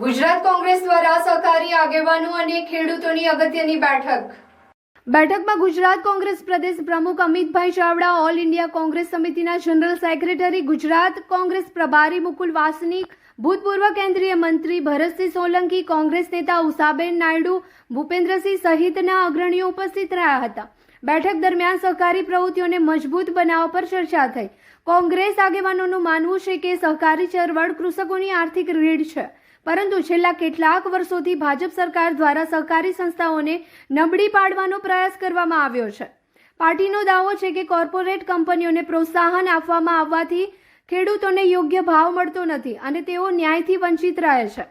ગુજરાત કોંગ્રેસ દ્વારા સહકારી આગેવાનો અને ખેડૂતોની અગત્યની બેઠક. બેઠકમાં ગુજરાત કોંગ્રેસ પ્રદેશ પ્રમુખ અમિતભાઈ ચાવડા, ઓલ ઇન્ડિયા કોંગ્રેસ સમિતિના જનરલ સેક્રેટરી, ગુજરાત કોંગ્રેસ પ્રભારી મુકુલ વાસનિક, ભૂતપૂર્વ કેન્દ્રીય મંત્રી ભરતસિંહ સોલંકી, કોંગ્રેસ નેતા ઉષાબેન નાયડુ, ભૂપેન્દ્રસિંહ સહિતના અગ્રણીઓ ઉપસ્થિત રહ્યા હતા. બેઠક દરમિયાન સહકારી પ્રવૃત્તિઓને મજબૂત બનાવવા પર ચર્ચા થઈ. કોંગ્રેસ આગેવાનોનું માનવું છે કે સહકારી ચળવળ કૃષકોની આર્થિક રીઢ છે. પરંતુ છેલ્લા કેટલાક વર્ષોથી ભાજપ સરકાર દ્વારા સહકારી સંસ્થાઓને નબળી પાડવાનો પ્રયાસ કરવામાં આવ્યો છે. પાર્ટીનો દાવો છે કે કોર્પોરેટ કંપનીઓને પ્રોત્સાહન આપવામાં આવવાથી ખેડૂતોને યોગ્ય ભાવ મળતો નથી અને તેઓ ન્યાયથી વંચિત રહે છે.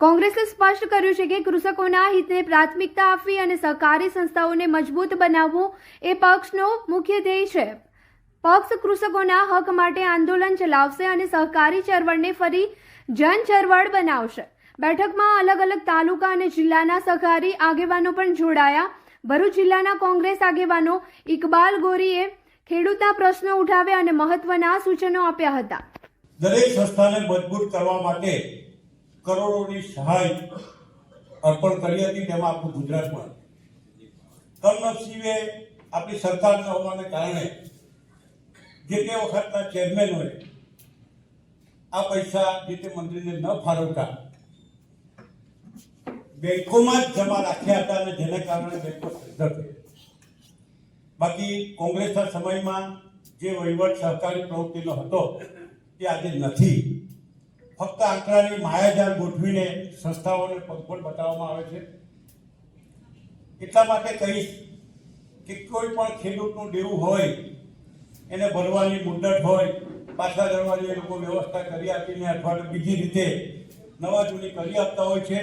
કોંગ્રેસે સ્પષ્ટ કર્યું છે કે કૃષકોના હિતને પ્રાથમિકતા આપવી અને સહકારી સંસ્થાઓને મજબૂત બનાવવું એ પક્ષનો મુખ્ય ધ્યેય છે. પક્ષ કૃષકોના હક માટે આંદોલન ચલાવશે અને સહકારી ચળવળને ફરી જન ચળવળ બનાવશે. બેઠકમાં અલગ અલગ તાલુકા અને જિલ્લાના સહકારી આગેવાનો પણ જોડાયા. ભરૂચ જિલ્લાના કોંગ્રેસ આગેવાનો ઇકબાલ ગોરીએ ખેડૂતના પ્રશ્નો ઉઠાવ્યા અને મહત્વના સૂચનો આપ્યા હતા. દરેક સંસ્થાને મજબૂત કરવા માટે કરોડોની સહાય અર્પણ કરી હતી, તેમાં આપણું ગુજરાત પણ. કમનસીબે આપણી સરકાર ન હોવાને કારણે જે તે વખતના ચેરમેનોએ આ પૈસા જે તે મંત્રીને ન ફાળવતા, બેંકોમાં જ જમા રાખ્યા હતા અને જેને કારણે બેંકો થઈ બાકી કોંગ્રેસના સમયમાં જે વહીવટ સહકારી પ્રવૃત્તિનો હતો, તે આજે નથી. ફક્ત આંકડાની માયાજાળ ગોઠવીને સંસ્થાઓને પગભર બતાવવામાં આવે છે. એટલા માટે કહીશ કે કોઈ પણ ખેડૂતનું દેવું હોય, એને ભરવાની મુદત હોય પાછા એ લોકો વ્યવસ્થા કરી આપીને અથવા બીજી રીતે નવા જૂની કરી આપતા હોય છે.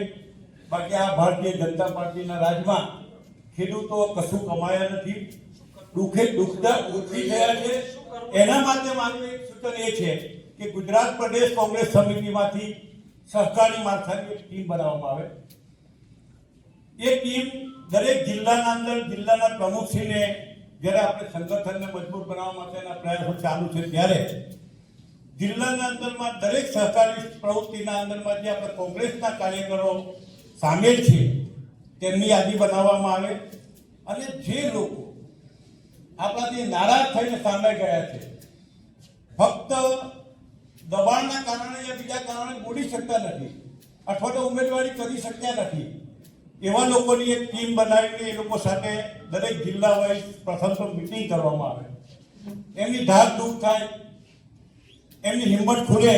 બાકી આ ભારતીય જનતા પાર્ટીના રાજમાં ખેડૂતો કશું કમાયા નથી. દુઃખે દુઃખદા દુઃખી ગયા છે. એના માટે મારું એક સૂચન એ છે કે ગુજરાત પ્રદેશ કોંગ્રેસ સમિતિમાંથી સહકારી માળખાની એક ટીમ બનાવવામાં આવે. એ ટીમ દરેક જિલ્લાના અંદર જિલ્લાના પ્રમુખશ્રીને જ્યારે આપણે સંગઠનને મજબૂત બનાવવા માટેના પ્રયાસો ચાલુ છે ત્યારે જિલ્લાના અંદરમાં દરેક સહકારી પ્રવૃત્તિના અંદરમાં જે આપણે કોંગ્રેસના કાર્યકરો સામેલ છે, તેમની યાદી બનાવવામાં આવે અને જે લોકો આપણાથી નારાજ થઈને સામે ગયા છે, ફક્ત દબાણના કારણે યા બીજા કારણે બોલી શકતા નથી, અથવા તો ઉમેદવારી કરી શકતા નથી એવા લોકોની એક ટીમ બનાવીને એ લોકો સાથે દરેક જિલ્લા વાઇઝ પ્રથમ તો મિટિંગ કરવામાં આવે. એમની ધાક દૂર થાય, એમની હિંમત ખુલે,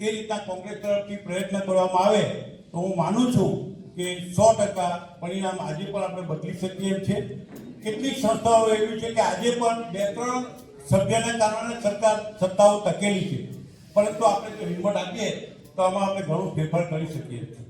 એ રીતના કોંગ્રેસ તરફથી પ્રયત્ન કરવામાં આવે તો હું માનું છું કે સો ટકા પરિણામ આજે પણ આપણે બદલી શકીએ એમ છે. કેટલીક સંસ્થાઓ એવી છે કે આજે પણ બે ત્રણ સભ્યના કારણે સરકાર સત્તાઓ ટકેલી છે. પરંતુ આપણે જો હિંમત આપીએ તો આમાં આપણે ઘણું ફેરફાર કરી શકીએ. છીએ